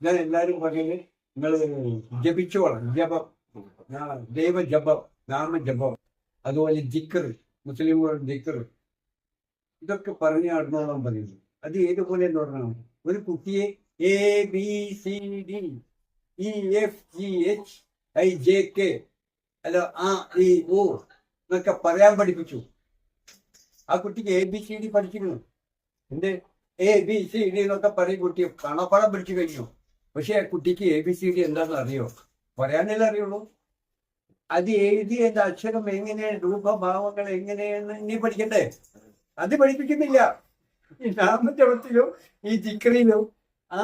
ഞാൻ എല്ലാരും പറയുന്നത് നിങ്ങൾ ജപിച്ചോളാം. ജപം. ദൈവ ജപം നാമ ജപം അതുപോലെ ജിക്കർ മുസ്ലിമുകളുടെ ജിക്കർ ഇതൊക്കെ പറഞ്ഞു നടന്നോളാൻ പറയുന്നു. അത് ഏതുപോലെ എന്ന് പറഞ്ഞാൽ ഒരു കുട്ടിയെ A B C D E F G H I J K അല്ല ആ ഇ ഓ എന്നൊക്കെ പറയാൻ പഠിപ്പിച്ചു. ആ കുട്ടിക്ക് എ ബി സി ഡി പഠിച്ചിരുന്നു. എന്റെ എ ബി സി ഡി എന്നൊക്കെ പറയും കുട്ടി. കണപ്പടം പഠിച്ചു കഴിഞ്ഞു. പക്ഷെ ആ കുട്ടിക്ക് എ ബി സി ഡി എന്താണെന്ന് അറിയോ? പറയാനല്ലേ അറിയുള്ളൂ. അത് എഴുതിയതിന്റെ അക്ഷരം എങ്ങനെ രൂപഭാവങ്ങൾ എങ്ങനെയെന്ന് ഇനി പഠിക്കണ്ടേ അത് പഠിപ്പിക്കുന്നില്ല. ഈ നാമജപത്തിലും ഈ ചിക്കറിയിലോ ആ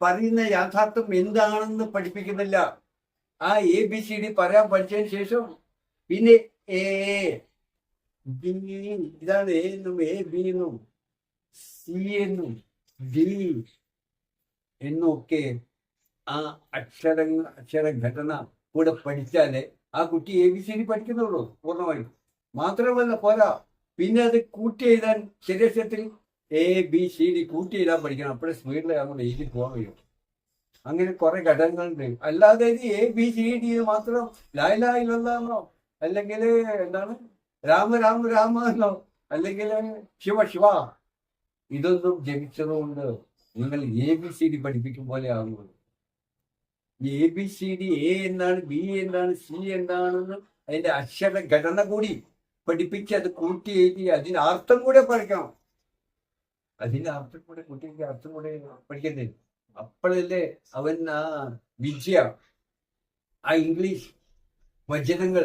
പറയുന്ന യാഥാർത്ഥ്യം എന്താണെന്ന് പഠിപ്പിക്കുന്നില്ല. ആ എ ബി സി ഡി പറയാൻ പഠിച്ചതിന് ശേഷം പിന്നെ എ ബി ഇതാണ് എ എന്നും എ ബി എന്നും സി എന്നും ഡി എന്നും ഒക്കെ ആ അക്ഷരങ്ങൾ അക്ഷരഘടന കൂടെ പഠിച്ചാലേ ആ കുട്ടി എ ബി സി ഡി പഠിക്കുന്നുള്ളൂ പൂർണമായും. മാത്രമല്ല പോരാ. പിന്നെ അത് കൂട്ടി എഴുതാൻ ശരീരത്തിൽ എ ബി സി ഡി കൂട്ടി എഴുതാൻ പഠിക്കണം. അപ്പോഴേ സ്പീഡിൽ അങ്ങോട്ട് എഴുതി പോകാൻ കഴിയും. അങ്ങനെ കുറെ ഘടകങ്ങളുണ്ട്. അല്ലാതെ ഇത് എ ബി സി ഡി മാത്രം ലായിലായില്ലെന്നോ അല്ലെങ്കിൽ എന്താണ്? രാമ രാമ രാമ എന്നോ അല്ലെങ്കിൽ ശിവ ശിവ. ഇതൊന്നും ജപിച്ചതുകൊണ്ട് നിങ്ങൾ എ ബി സി ഡി പഠിപ്പിക്കും പോലെ ആകുന്നത് A B C D A എന്താണ് ബി എന്താണ് സി എന്താണെന്ന് അതിന്റെ അക്ഷര ഘടന കൂടി പഠിപ്പിച്ച് അത് കൂട്ടി എഴുതി അതിന്റെ അർത്ഥം കൂടെ പഠിക്കണം. അതിന്റെ അർത്ഥം കൂടെ കുട്ടിക്ക് അർത്ഥം കൂടെ പഠിക്കണ്ടേ? അപ്പോഴല്ലേ അവൻ ആ വിദ്യ ആ ഇംഗ്ലീഷ് വചനങ്ങൾ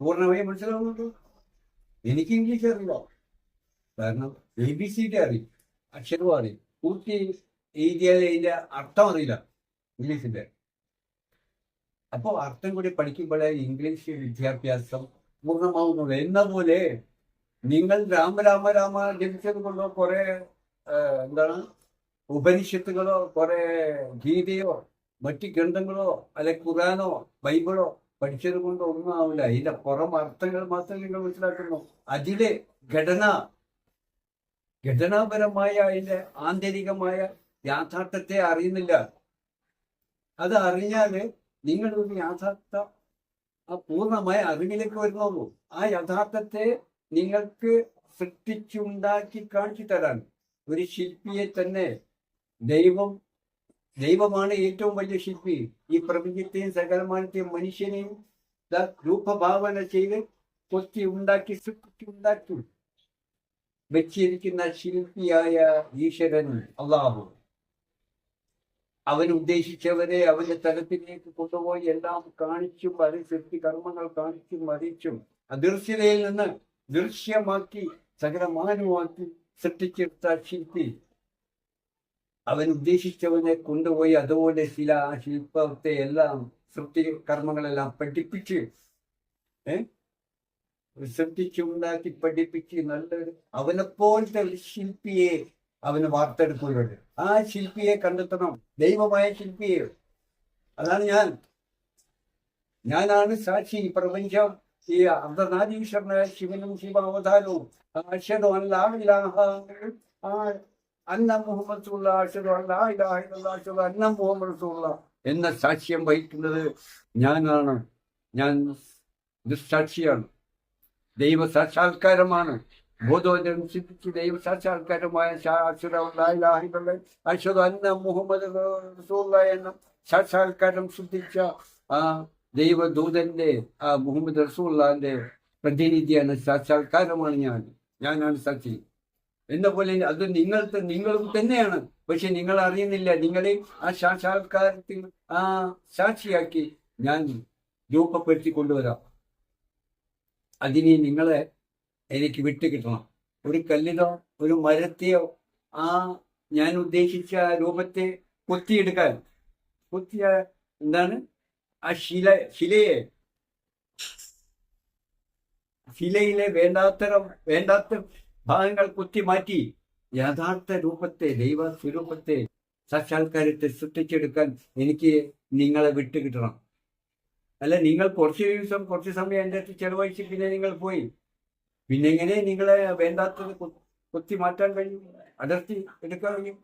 പൂർണമായി മനസ്സിലാവുന്നുണ്ടോ? എനിക്ക് ഇംഗ്ലീഷ് അറിയില്ല. കാരണം എ ബി സി ഡി അറിയും അക്ഷരവും അറിയും. പൂർത്തി എഴുതിയാൽ അതിന്റെ അർത്ഥം അറിയില്ല. ഇംഗ്ലീഷിന്റെ. അപ്പോൾ അർത്ഥം കൂടി പഠിക്കുമ്പോഴേ ഇംഗ്ലീഷ് വിദ്യാഭ്യാസം പൂർണമാവുന്നുള്ളൂ. എന്ന പോലെ നിങ്ങൾ രാമ രാമ രാമ ജപിച്ചത് കൊണ്ടോ കുറെ എന്താണ് ഉപനിഷത്തുകളോ കുറെ ഗീതയോ മറ്റ് ഗ്രന്ഥങ്ങളോ അല്ലെ ഖുറാനോ ബൈബിളോ പഠിച്ചത് കൊണ്ട് ഒന്നും ആവില്ല. അതിന്റെ പുറം അർത്ഥങ്ങൾ മാത്രമേ നിങ്ങൾ മനസ്സിലാക്കുന്നു അതിലെ ഘടന ഘടനാപരമായ അതിന്റെ ആന്തരികമായ യാഥാർത്ഥ്യത്തെ അറിയുന്നില്ല. അത് അറിഞ്ഞാൽ നിങ്ങൾ യാഥാർത്ഥ ആ പൂർണമായ അറിവിലേക്ക് വരുന്നുള്ളൂ ആ യഥാർത്ഥത്തെ നിങ്ങൾക്ക് സൃഷ്ടിച്ചുണ്ടാക്കി കാണിച്ചു തരാൻ ഒരു ശില്പിയെ തന്നെ ദൈവം ദൈവമാണ് ഏറ്റവും വലിയ ശില്പി. ഈ പ്രപഞ്ചത്തെയും സകലമാനത്തെയും മനുഷ്യനെയും രൂപഭാവന ചെയ്ത് കൊത്തി ഉണ്ടാക്കി സൃഷ്ടിച്ചു ഉണ്ടാക്കി വെച്ചിരിക്കുന്ന ശില്പിയായ ഈശ്വരൻ അള്ളാഹു. അവൻ ഉദ്ദേശിച്ചവരെ അവന്റെ തലത്തിലേക്ക് കൊണ്ടുപോയി എല്ലാം കാണിച്ചും അനുസരിച്ച് കർമ്മങ്ങൾ കാണിച്ചും അറിയിച്ചും അദൃശ്യതയിൽ നിന്ന് ദൃശ്യമാക്കി സകലമാനമാക്കി സൃഷ്ടിച്ചെടുത്ത ശില്പി. അവൻ ഉദ്ദേശിച്ചവനെ കൊണ്ടുപോയി അതുപോലെ ആ ശില്പത്തെ എല്ലാം സൃഷ്ടി കർമ്മങ്ങളെല്ലാം പഠിപ്പിച്ച് ഏ? സൃഷ്ടിച്ചുണ്ടാക്കി പഠിപ്പിച്ച് നല്ലൊരു അവനെപ്പോലത്തെ ഒരു ശില്പിയെ അവന് വാർത്തെടുക്കുന്നുണ്ട്. ആ ശില്പിയെ കണ്ടെത്തണം. ദൈവമായ ശില്പിയെ. അതാണ് ഞാൻ. ഞാനാണ് സാക്ഷി. പ്രപഞ്ചം ഈ അർദ്ധനാരീശ്വരനായ ശിവനും ശിവാവതാരവും. ആ അന്ന മുഹമ്മദ് അന്ന എന്ന സാക്ഷ്യം വഹിക്കുന്നത് ഞാനാണ്. ഞാൻ ദുസ്സാക്ഷിയാണ്. ദൈവ സാക്ഷാത്കാരമാണ്. ബോധവചനം സിദ്ധിച്ച് ദൈവ സാക്ഷാത്കാരമായ അശ്വത അന്ന മുഹമ്മദ് എന്ന സാക്ഷാത്കാരം സിദ്ധിച്ച ആ ദൈവദൂതന്റെ ആ മുഹമ്മദ് റസൂള്ളാന്റെ പ്രതിനിധിയാണ് സാക്ഷാത്കാരമാണ് ഞാൻ. ഞാനാണ് സാക്ഷി. എന്ന പോലെ അത് നിങ്ങൾ നിങ്ങളും തന്നെയാണ്. പക്ഷെ നിങ്ങൾ അറിയുന്നില്ല. നിങ്ങളെ ആ സാക്ഷാത്കാരത്തിൽ ആ സാക്ഷിയാക്കി ഞാൻ രൂപപ്പെടുത്തി കൊണ്ടുവരാം അതിനെ നിങ്ങളെ എനിക്ക് വിട്ടുകിട്ടണം. ഒരു കല്ലിനോ ഒരു മരത്തെയോ ആ ഞാൻ ഉദ്ദേശിച്ച രൂപത്തെ കൊത്തിയെടുക്കാൻ. കൊത്തിയ എന്താണ്? ആ ശില ശിലയെ. ശിലയിലെ വേണ്ടാത്തരം വേണ്ടാത്ത ഭാഗങ്ങൾ കുത്തി മാറ്റി യഥാർത്ഥ രൂപത്തെ ദൈവ സ്വരൂപത്തെ സാക്ഷാത്കാരത്തെ സൃഷ്ടിച്ചെടുക്കാൻ എനിക്ക് നിങ്ങളെ വിട്ടു കിട്ടണം അല്ല നിങ്ങൾ കുറച്ച് ദിവസം കുറച്ച് സമയം എന്റെ അടുത്ത് ചെലവഴിച്ച് പിന്നെ നിങ്ങൾ പോയി. പിന്നെ എങ്ങനെ നിങ്ങളെ വേണ്ടാത്തത് കൊത്തി മാറ്റാൻ കഴിയും? അടർത്തി എടുക്കാൻ കഴിയും?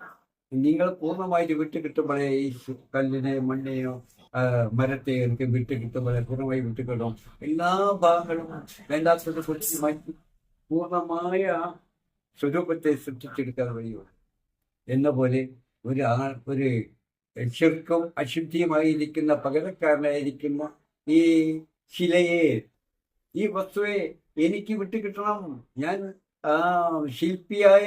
നിങ്ങൾ പൂർണമായിട്ട് വിട്ട് കിട്ടുമ്പോഴേ ഈ കല്ലിനെ മണ്ണിനെയോ മരത്തെയോ മരത്തെ എനിക്ക് വിട്ട് കിട്ടുമ്പോഴേ പൂർണമായി വിട്ട് കിട്ടും. എല്ലാ ഭാഗങ്ങളും വേണ്ടാത്തത് കൊത്തി മാറ്റി പൂർണമായ സ്വരൂപത്തെ സൃഷ്ടിച്ചെടുക്കാൻ കഴിയുള്ളൂ. എന്ന പോലെ ഒരു ആ ഒരു ശിർക്കും അശുദ്ധിയുമായിരിക്കുന്ന പകരക്കാരനായിരിക്കുന്ന. ഈ ശിലയെ ഈ വസ്തുവെ എനിക്ക് വിട്ടുകിട്ടണം. ഞാൻ ശില്പിയായ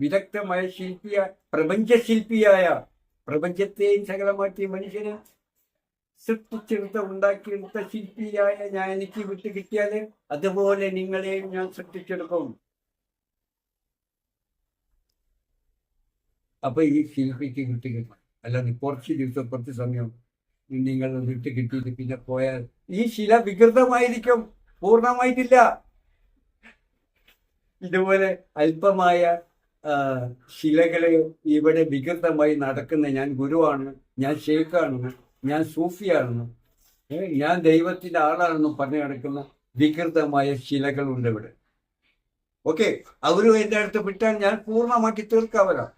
വിദഗ്ധമായ ശില്പിയായ പ്രപഞ്ച ശില്പിയായ പ്രപഞ്ചത്തെയും സകലമാറ്റിയ മനുഷ്യന് സൃഷ്ടിച്ചെടുത്ത ഉണ്ടാക്കിയെടുത്ത ശില്പിയായ ഞാൻ എനിക്ക് വിട്ട് കിട്ടിയാൽ അതുപോലെ നിങ്ങളെയും ഞാൻ സൃഷ്ടിച്ചെടുക്കും. അപ്പൊ ഈ ശില്പിക്ക് വിട്ട് അല്ലാതെ കുറച്ച് ദിവസം കുറച്ച് സമയം നിങ്ങൾ വിട്ട് കിട്ടിയിട്ട് പിന്നെ പോയാൽ ഈ ശില വികൃതമായിരിക്കും. പൂർണമായിട്ടില്ല. ഇതുപോലെ അല്പമായ ശിലകളെ ഇവിടെ വികൃതമായി നടക്കുന്ന ഞാൻ ഗുരുവാണ് ഞാൻ ഷെയ്ഖാണെന്ന് ഞാൻ സൂഫിയാണെന്ന് ഞാൻ ദൈവത്തിന്റെ ആളാണെന്നും പറഞ്ഞു നടക്കുന്ന വികൃതമായ ശിലകളുണ്ട് ഇവിടെ. ഓക്കെ അവരും എന്റെ അടുത്ത് വിട്ടാൽ ഞാൻ പൂർണമാക്കി തീർക്കാവരാം